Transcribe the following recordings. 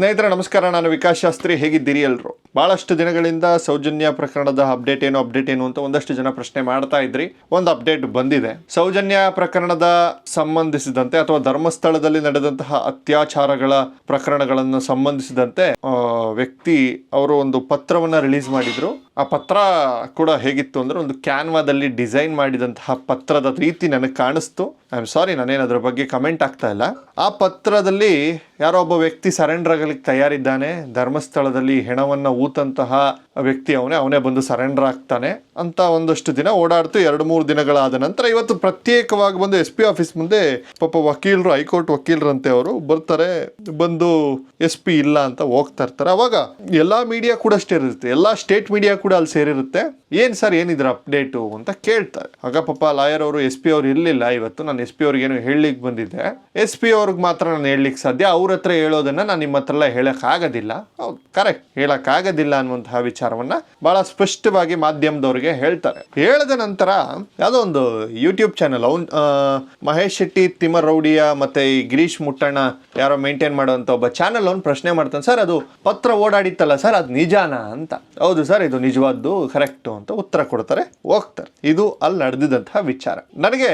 ಸ್ನೇಹಿತರೆ ನಮಸ್ಕಾರ. ನಾನು ವಿಕಾಸ್ ಶಾಸ್ತ್ರಿ. ಹೇಗಿದ್ದೀರಿ ಎಲ್ರು? ಬಹಳಷ್ಟು ದಿನಗಳಿಂದ ಸೌಜನ್ಯ ಪ್ರಕರಣದ ಅಪ್ಡೇಟ್ ಏನು ಅಪ್ಡೇಟ್ ಏನು ಅಂತ ಒಂದಷ್ಟು ಜನ ಪ್ರಶ್ನೆ ಮಾಡ್ತಾ ಇದ್ರಿ. ಒಂದು ಅಪ್ಡೇಟ್ ಬಂದಿದೆ. ಸೌಜನ್ಯ ಪ್ರಕರಣದ ಸಂಬಂಧಿಸಿದಂತೆ ಅಥವಾ ಧರ್ಮಸ್ಥಳದಲ್ಲಿ ನಡೆದಂತಹ ಅತ್ಯಾಚಾರಗಳ ಪ್ರಕರಣಗಳನ್ನು ಸಂಬಂಧಿಸಿದಂತೆ ವ್ಯಕ್ತಿ ಅವರು ಒಂದು ಪತ್ರವನ್ನ ರಿಲೀಸ್ ಮಾಡಿದ್ರು. ಆ ಪತ್ರ ಕೂಡ ಹೇಗಿತ್ತು ಅಂದ್ರೆ ಒಂದು ಕ್ಯಾನ್ವಾದಲ್ಲಿ ಡಿಸೈನ್ ಮಾಡಿದಂತಹ ಪತ್ರದ ರೀತಿ ನನಗೆ ಕಾಣಿಸ್ತು. ಐ ಆಮ್ ಸಾರಿ ನಾನೇನು ಅದ್ರ ಬಗ್ಗೆ ಕಮೆಂಟ್ ಆಗ್ತಾ ಇಲ್ಲ. ಆ ಪತ್ರದಲ್ಲಿ ಯಾರೋ ಒಬ್ಬ ವ್ಯಕ್ತಿ ಸರೆಂಡರ್ ಆಗಲಿಕ್ಕೆ ತಯಾರಿದ್ದಾನೆ. ಧರ್ಮಸ್ಥಳದಲ್ಲಿ ಹೆಣವನ್ನ ಊತಂತಹ ವ್ಯಕ್ತಿ ಅವನೇ ಅವನೇ ಬಂದು ಸರೆಂಡರ್ ಆಗ್ತಾನೆ ಅಂತ ಒಂದಷ್ಟು ದಿನ ಓಡಾಡ್ತು. ಎರಡು ಮೂರು ದಿನಗಳಾದ ನಂತರ ಇವತ್ತು ಪ್ರತ್ಯೇಕವಾಗಿ ಬಂದು ಎಸ್ ಪಿ ಆಫೀಸ್ ಮುಂದೆ ಪಾಪ ವಕೀಲರು ಹೈಕೋರ್ಟ್ ವಕೀಲರಂತೆ ಅವರು ಬರ್ತಾರೆ. ಬಂದು ಎಸ್ ಪಿ ಇಲ್ಲ ಅಂತ ಹೋಗ್ತಾ ಇರ್ತಾರೆ. ಅವಾಗ ಎಲ್ಲ ಮೀಡಿಯಾ ಕೂಡ ಇರುತ್ತೆ ಎಲ್ಲ ಸ್ಟೇಟ್ ಮೀಡಿಯಾ ಕೂಡ ಅಲ್ಲಿ ಸೇರಿರುತ್ತೆ. ಏನು ಸರ್ ಏನಿದ್ರ ಅಪ್ಡೇಟು ಅಂತ ಕೇಳ್ತಾರೆ. ಆಗ ಪಾಪ ಲಾಯರ್ ಅವರು ಎಸ್ ಪಿ ಅವ್ರು ಇರಲಿಲ್ಲ. ಇವತ್ತು ನಾನು ಎಸ್ ಪಿ ಅವ್ರಿಗೆ ಏನು ಹೇಳಲಿಕ್ಕೆ ಬಂದಿದ್ದೆ. ಎಸ್ ಪಿ ಅವ್ರಿಗೆ ಮಾತ್ರ ನಾನು ಹೇಳಲಿಕ್ಕೆ ಸಾಧ್ಯ. ಅವ್ರ ಹತ್ರ ಹೇಳೋದನ್ನ ನಾನು ನಿಮ್ಮ ಹತ್ರ ಎಲ್ಲ ಹೇಳಕ್ ಆಗೋದಿಲ್ಲ ಹೌದು ಕರೆಕ್ಟ್ ಹೇಳಕ್ ಆಗೋದಿಲ್ಲ ಅನ್ನುವಂತಹ ವಿಚಾರವನ್ನ ಬಹಳ ಸ್ಪಷ್ಟವಾಗಿ ಮಾಧ್ಯಮದವರಿಗೆ ಹೇಳ್ತಾರೆ. ಹೇಳಿದ ನಂತರ ಯಾವುದೋ ಒಂದು ಯೂಟ್ಯೂಬ್ ಚಾನಲ್ ಅವ್ನ್ ಮಹೇಶ್ ಶೆಟ್ಟಿ ತಿಮರ್ ರೌಡಿಯ ಮತ್ತೆ ಈ ಗಿರೀಶ್ ಮುಟ್ಟಣ್ಣ ಯಾರೋ ಮೇಂಟೈನ್ ಮಾಡುವಂತ ಒಬ್ಬ ಚಾನೆಲ್ ಅವ್ನು ಪ್ರಶ್ನೆ ಮಾಡ್ತಾನೆ, ಸರ್, ಅದು ಪತ್ರ ಓಡಾಡಿತ್ತಲ್ಲ, ಸರ್, ಅದು ನಿಜಾನ ಅಂತ? ಹೌದು, ಸರ್, ಇದು ನಿಜವಾದ್ದು ಕರೆಕ್ಟು ಅಂತ ಉತ್ತರ ಕೊಡ್ತಾರೆ, ಹೋಗ್ತಾರೆ. ಇದು ಅಲ್ಲಿ ನಡೆದಿದ್ದಂತಹ ವಿಚಾರ. ನನಗೆ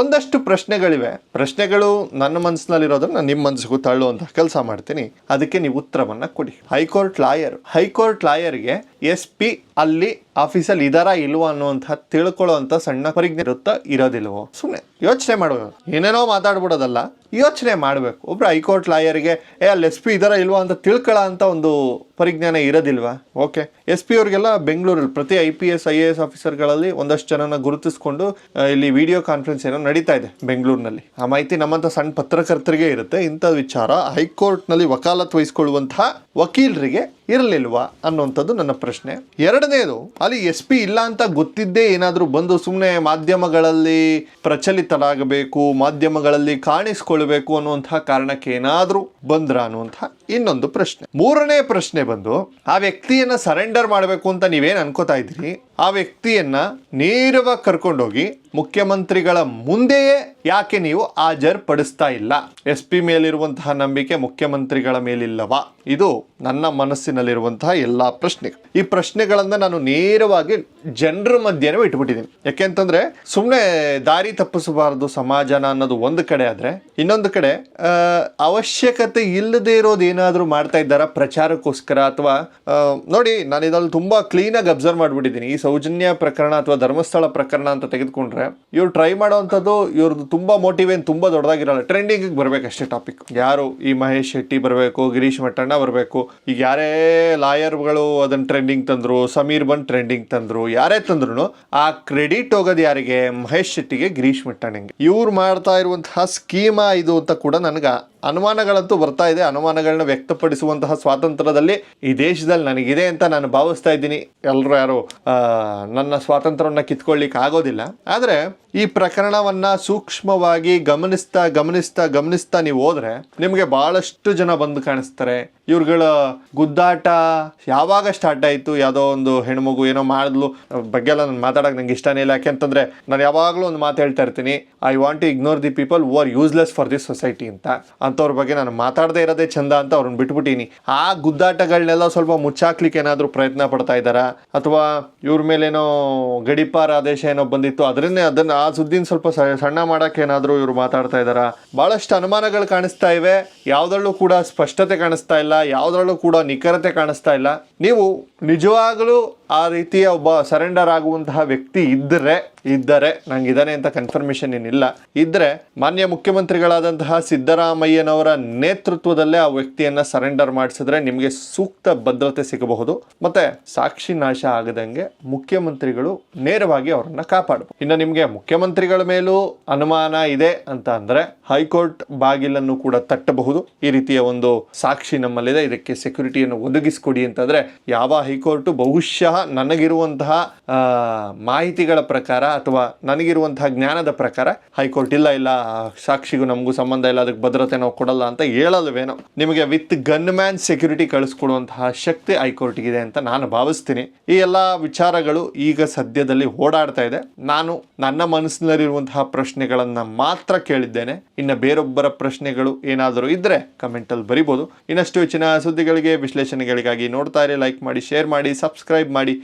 ಒಂದಷ್ಟು ಪ್ರಶ್ನೆಗಳಿವೆ. ಪ್ರಶ್ನೆಗಳು ನನ್ನ ಮನಸ್ಸಿನಲ್ಲಿರೋದನ್ನ ನಾನು ನಿಮ್ಮ ಮನಸ್ಸಿಗೂ ತಳ್ಳುವಂತಹ ಕೆಲಸ ಮಾಡ್ತೀನಿ. ಅದಕ್ಕೆ ನೀವು ಉತ್ತರವನ್ನ ಕೊಡಿ. High court lawyer high court ಲಾಯರ್ಗೆ S P ಅಲ್ಲಿ ಆಫೀಸಲ್ಲಿ ಇದಾರಾ ಇಲ್ವಾ ಅನ್ನುವಂಥ ತಿಳ್ಕೊಳ್ಳುವಂಥ ಸಣ್ಣ ಪರಿಜ್ಞೆ ಇರುತ್ತಾ ಇರೋದಿಲ್ವೋ? ಸುಮ್ಮನೆ ಯೋಚನೆ ಮಾಡಬೇಕು ಏನೇನೋ ಮಾತಾಡ್ಬಿಡೋದಲ್ಲ, ಯೋಚನೆ ಮಾಡಬೇಕು. ಒಬ್ರು ಹೈಕೋರ್ಟ್ ಲಾಯರ್ಗೆ, ಏ, ಅಲ್ಲಿ ಎಸ್ ಪಿ ಇದರ ಇಲ್ವಾ ಅಂತ ತಿಳ್ಕೊಳ ಅಂತ ಒಂದು ಪರಿಜ್ಞಾನ ಇರೋದಿಲ್ವಾ? ಓಕೆ. ಎಸ್ ಪಿ ಅವ್ರಿಗೆಲ್ಲ ಬೆಂಗಳೂರಲ್ಲಿ ಪ್ರತಿ I P S, I A S ಆಫೀಸರ್ಗಳಲ್ಲಿ ಒಂದಷ್ಟು ಜನನ ಗುರುತಿಸ್ಕೊಂಡು ಇಲ್ಲಿ ವಿಡಿಯೋ ಕಾನ್ಫರೆನ್ಸ್ ಏನೋ ನಡೀತಾ ಇದೆ ಬೆಂಗಳೂರಿನಲ್ಲಿ. ಆ ಮಾಹಿತಿ ನಮ್ಮಂಥ ಸಣ್ಣ ಪತ್ರಕರ್ತರಿಗೆ ಇರುತ್ತೆ. ಇಂಥ ವಿಚಾರ ಹೈಕೋರ್ಟ್ನಲ್ಲಿ ವಕಾಲತ್ ವಹಿಸ್ಕೊಳ್ಳುವಂತಹ ವಕೀಲರಿಗೆ ಇರಲಿಲ್ವಾ ಅನ್ನುವಂಥದ್ದು ನನ್ನ ಪ್ರಶ್ನೆ. ಎರಡನೇದು, ಅಲ್ಲಿ ಎಸ್ ಪಿ ಇಲ್ಲ ಅಂತ ಗೊತ್ತಿದ್ದೇ ಏನಾದರೂ ಬಂದು ಸುಮ್ಮನೆ ಮಾಧ್ಯಮಗಳಲ್ಲಿ ಪ್ರಚಲಿತರಾಗಬೇಕು ಮಾಧ್ಯಮಗಳಲ್ಲಿ ಕಾಣಿಸ್ಕೊಳ್ಬೇಕು ಅನ್ನುವಂತಹ ಕಾರಣಕ್ಕೆ ಏನಾದರೂ ಬಂದ್ರ ಅನ್ನುವಂತಹ ಇನ್ನೊಂದು ಪ್ರಶ್ನೆ. ಮೂರನೇ ಪ್ರಶ್ನೆ ಬಂದು, ಆ ವ್ಯಕ್ತಿಯನ್ನ ಸರೆಂಡರ್ ಮಾಡಬೇಕು ಅಂತ ನೀವೇನು ಅನ್ಕೋತಾ ಇದ್ದೀರಿ? ಆ ವ್ಯಕ್ತಿಯನ್ನ ನೇರವಾಗಿ ಕರ್ಕೊಂಡೋಗಿ ಮುಖ್ಯಮಂತ್ರಿಗಳ ಮುಂದೆಯೇ ಯಾಕೆ ನೀವು ಹಾಜರ್ಪಡಿಸ್ತಾ ಇಲ್ಲ? ಎಸ್ ಪಿ ಮೇಲಿರುವಂತಹ ನಂಬಿಕೆ ಮುಖ್ಯಮಂತ್ರಿಗಳ ಮೇಲಿಲ್ಲವಾ? ಇದು ನನ್ನ ಮನಸ್ಸಿನಲ್ಲಿರುವಂತಹ ಎಲ್ಲಾ ಪ್ರಶ್ನೆ ಈ ಪ್ರಶ್ನೆಗಳನ್ನು ನಾನು ನೇರವಾಗಿ ಜನರ ಮಧ್ಯೆನೇ ಇಟ್ಬಿಟ್ಟಿದ್ದೀನಿ. ಯಾಕೆಂತಂದ್ರೆ ಸುಮ್ಮನೆ ದಾರಿ ತಪ್ಪಿಸಬಾರದು ಸಮಾಜನ ಅನ್ನೋದು ಒಂದು ಕಡೆ ಆದರೆ, ಇನ್ನೊಂದು ಕಡೆ ಅವಶ್ಯಕತೆ ಇಲ್ಲದೆ ಇರೋದು ಏನಾದರೂ ಮಾಡ್ತಾ ಇದ್ದಾರಾ ಪ್ರಚಾರಕ್ಕೋಸ್ಕರ? ಅಥವಾ ನೋಡಿ, ನಾನು ಇದ್ರಲ್ಲಿ ತುಂಬಾ ಕ್ಲೀನಾಗಿ ಅಬ್ಸರ್ವ್ ಮಾಡ್ಬಿಟ್ಟಿದ್ದೀನಿ. ಈ ಸೌಜನ್ಯ ಪ್ರಕರಣ ಅಥವಾ ಧರ್ಮಸ್ಥಳ ಪ್ರಕರಣ ಅಂತ ತೆಗೆದುಕೊಂಡ್ರೆ, ಇವ್ರು ಟ್ರೈ ಮಾಡೋವಂಥದ್ದು ಇವ್ರದ್ದು ತುಂಬ ಮೋಟಿವ್ ಏನು ತುಂಬ ದೊಡ್ಡದಾಗಿರಲ್ಲ. ಟ್ರೆಂಡಿಂಗ್ ಬರಬೇಕಷ್ಟೇ ಟಾಪಿಕ್ ಯಾರು ಈ ಮಹೇಶ್ ಶೆಟ್ಟಿ ಬರಬೇಕು, ಗಿರೀಶ್ ಮಟ್ಟಣ್ಣ ಬರಬೇಕು, ಈಗ ಯಾರೇ ಲಾಯರ್ಗಳು ಅದನ್ನ ಟ್ರೆಂಡಿಂಗ್ ತಂದ್ರು, ಸಮೀರ್ ಬನ್ ಟ್ರೆಂಡಿಂಗ್ ತಂದ್ರು, ಯಾರೇ ತಂದ್ರು ಆ ಕ್ರೆಡಿಟ್ ಹೋಗೋದು ಯಾರಿಗೆ? ಮಹೇಶ್ ಶೆಟ್ಟಿಗೆ, ಗಿರೀಶ್ ಮಟ್ಟಣ್ಣಂಗೆ. ಇವ್ರು ಮಾಡ್ತಾ ಇರುವಂತಹ ಸ್ಕೀಮಾ ಇದು ಅಂತ ಕೂಡ ನನಗೆ ಅನುಮಾನಗಳಂತೂ ಬರ್ತಾ ಇದೆ. ಅನುಮಾನಗಳನ್ನ ವ್ಯಕ್ತಪಡಿಸುವಂತಹ ಸ್ವಾತಂತ್ರ್ಯದಲ್ಲಿ ಈ ದೇಶದಲ್ಲಿ ನನಗಿದೆ ಅಂತ ನಾನು ಭಾವಿಸ್ತಾ ಇದ್ದೀನಿ. ಎಲ್ಲರೂ ಯಾರು ನನ್ನ ಸ್ವಾತಂತ್ರ್ಯವನ್ನು ಕಿತ್ಕೊಳ್ಳಿಕ್ಕೆ ಆಗೋದಿಲ್ಲ. ಆದರೆ ಈ ಪ್ರಕರಣವನ್ನ ಸೂಕ್ಷ್ಮವಾಗಿ ಗಮನಿಸ್ತಾ ಗಮನಿಸ್ತಾ ಗಮನಿಸ್ತಾ ನೀವು ಹೋದ್ರೆ ನಿಮಗೆ ಬಹಳಷ್ಟು ಜನ ಬಂದು ಕಾಣಿಸ್ತಾರೆ. ಇವ್ರುಗಳ ಗುದ್ದಾಟ ಯಾವಾಗ ಸ್ಟಾರ್ಟ್ ಆಯಿತು? ಯಾವುದೋ ಒಂದು ಹೆಣ್ಮಗು ಏನೋ ಮಾಡಿದ್ಲು. ಬಗ್ಗೆ ಎಲ್ಲ ನಾನು ಮಾತಾಡೋಕೆ ನಂಗೆ ಇಷ್ಟನೇ ಇಲ್ಲ. ಯಾಕೆಂತಂದ್ರೆ ನಾನು ಯಾವಾಗಲೂ ಒಂದು ಮಾತು ಹೇಳ್ತಾ ಇರ್ತೀನಿ I want to ignore the people who are useless for this society ಅಂತ. ಅಂಥವ್ರ ಬಗ್ಗೆ ನಾನು ಮಾತಾಡದೇ ಇರೋದೇ ಚಂದ ಅಂತ ಅವ್ರನ್ನ ಬಿಟ್ಬಿಟ್ಟೀನಿ. ಆ ಗುದ್ದಾಟಗಳನ್ನೆಲ್ಲ ಸ್ವಲ್ಪ ಮುಚ್ಚಾಕ್ಲಿಕ್ಕೆ ಏನಾದರೂ ಪ್ರಯತ್ನ ಪಡ್ತಾ ಇದ್ದಾರಾ? ಅಥವಾ ಇವ್ರ ಮೇಲೇನೋ ಗಡಿಪಾರ ಆದೇಶ ಏನೋ ಬಂದಿತ್ತು ಅದರಿಂದ ಅದನ್ನ ಆ ಸುದ್ದಿನ ಸ್ವಲ್ಪ ಸಣ್ಣ ಮಾಡಕ್ಕೆ ಏನಾದರೂ ಇವ್ರು ಮಾತಾಡ್ತಾ ಇದ್ದಾರಾ? ಬಹಳಷ್ಟು ಅನುಮಾನಗಳು ಕಾಣಿಸ್ತಾ ಇವೆ. ಯಾವುದ್ರಲ್ಲೂ ಕೂಡ ಸ್ಪಷ್ಟತೆ ಕಾಣಿಸ್ತಾ ಇಲ್ಲ, ಯಾವುದರಲ್ಲೂ ಕೂಡ ನಿಖರತೆ ಕಾಣಿಸ್ತಾ ಇಲ್ಲ. ನೀವು ನಿಜವಾಗಲೂ ಆ ರೀತಿಯ ಒಬ್ಬ ಸರೆಂಡರ್ ಆಗುವಂತಹ ವ್ಯಕ್ತಿ ಇದ್ದರೆ ಇದ್ದರೆ, ನಂಗೆ ಇದ್ದಾನೆ ಅಂತ ಕನ್ಫರ್ಮೇಷನ್ ಏನಿಲ್ಲ. ಇದ್ರೆ, ಮಾನ್ಯ ಮುಖ್ಯಮಂತ್ರಿಗಳಾದಂತಹ ಸಿದ್ದರಾಮಯ್ಯನವರ ನೇತೃತ್ವದಲ್ಲೇ ಆ ವ್ಯಕ್ತಿಯನ್ನ ಸರೆಂಡರ್ ಮಾಡಿಸಿದ್ರೆ ನಿಮಗೆ ಸೂಕ್ತ ಭದ್ರತೆ ಸಿಗಬಹುದು. ಮತ್ತೆ ಸಾಕ್ಷಿ ನಾಶ ಆಗದಂಗೆ ಮುಖ್ಯಮಂತ್ರಿಗಳು ನೇರವಾಗಿ ಅವರನ್ನ ಕಾಪಾಡಬಹುದು ಇನ್ನು ನಿಮಗೆ ಮುಖ್ಯಮಂತ್ರಿಗಳ ಮೇಲೂ ಅನುಮಾನ ಇದೆ ಅಂತ ಅಂದ್ರೆ ಹೈಕೋರ್ಟ್ ಬಾಗಿಲನ್ನು ಕೂಡ ತಟ್ಟಬಹುದು. ಈ ರೀತಿಯ ಒಂದು ಸಾಕ್ಷಿ ನಮ್ಮಲ್ಲಿದೆ. ಇದಕ್ಕೆ ಸೆಕ್ಯೂರಿಟಿಯನ್ನು ಒದಗಿಸಿಕೊಡಿ ಅಂತಂದ್ರೆ ಯಾವ ಹೈಕೋರ್ಟ್ ಬಹುಶಃ ನನಗಿರುವಂತಹ ನನಗಿರುವಂತಹ ಮಾಹಿತಿಗಳ ಪ್ರಕಾರ ಅಥವಾ ನನಗಿರುವಂತಹ ಜ್ಞಾನದ ಪ್ರಕಾರ ಹೈಕೋರ್ಟ್ ಇಲ್ಲ ಇಲ್ಲ, ಸಾಕ್ಷಿಗೂ ನಮಗೂ ಸಂಬಂಧ ಇಲ್ಲ, ಅದಕ್ಕೆ ಭದ್ರತೆ ನಾವು ಕೊಡಲ್ಲ ಅಂತ ಹೇಳಲ್ವೇನೋ. ನಿಮಗೆ ವಿತ್ ಗನ್ ಮ್ಯಾನ್ ಸೆಕ್ಯೂರಿಟಿ ಕಳಿಸ್ಕೊಡುವಂತಹ ಶಕ್ತಿ ಹೈಕೋರ್ಟ್ಗಿದೆ ಅಂತ ನಾನು ಭಾವಿಸ್ತೀನಿ. ಈ ಎಲ್ಲ ವಿಚಾರಗಳು ಈಗ ಸದ್ಯದಲ್ಲಿ ಓಡಾಡ್ತಾ ಇದೆ. ನಾನು ನನ್ನ ಮನಸ್ಸಿನಲ್ಲಿರುವಂತಹ ಪ್ರಶ್ನೆಗಳನ್ನು ಮಾತ್ರ ಕೇಳಿದ್ದೇನೆ. ಇನ್ನು ಬೇರೊಬ್ಬರ ಪ್ರಶ್ನೆಗಳು ಏನಾದರೂ ಇದ್ದರೆ ಕಮೆಂಟಲ್ಲಿ ಬರಿಬೋದು. ಇನ್ನಷ್ಟು ಹೆಚ್ಚಿನ ಸುದ್ದಿಗಳಿಗೆ, ವಿಶ್ಲೇಷಣೆಗಳಿಗಾಗಿ ನೋಡ್ತಾ ಇರಿ, ಲೈಕ್ ಮಾಡಿ, ಶೇರ್ ಮಾಡಿ, ಸಬ್ಸ್ಕ್ರೈಬ್ ಮಾಡಿ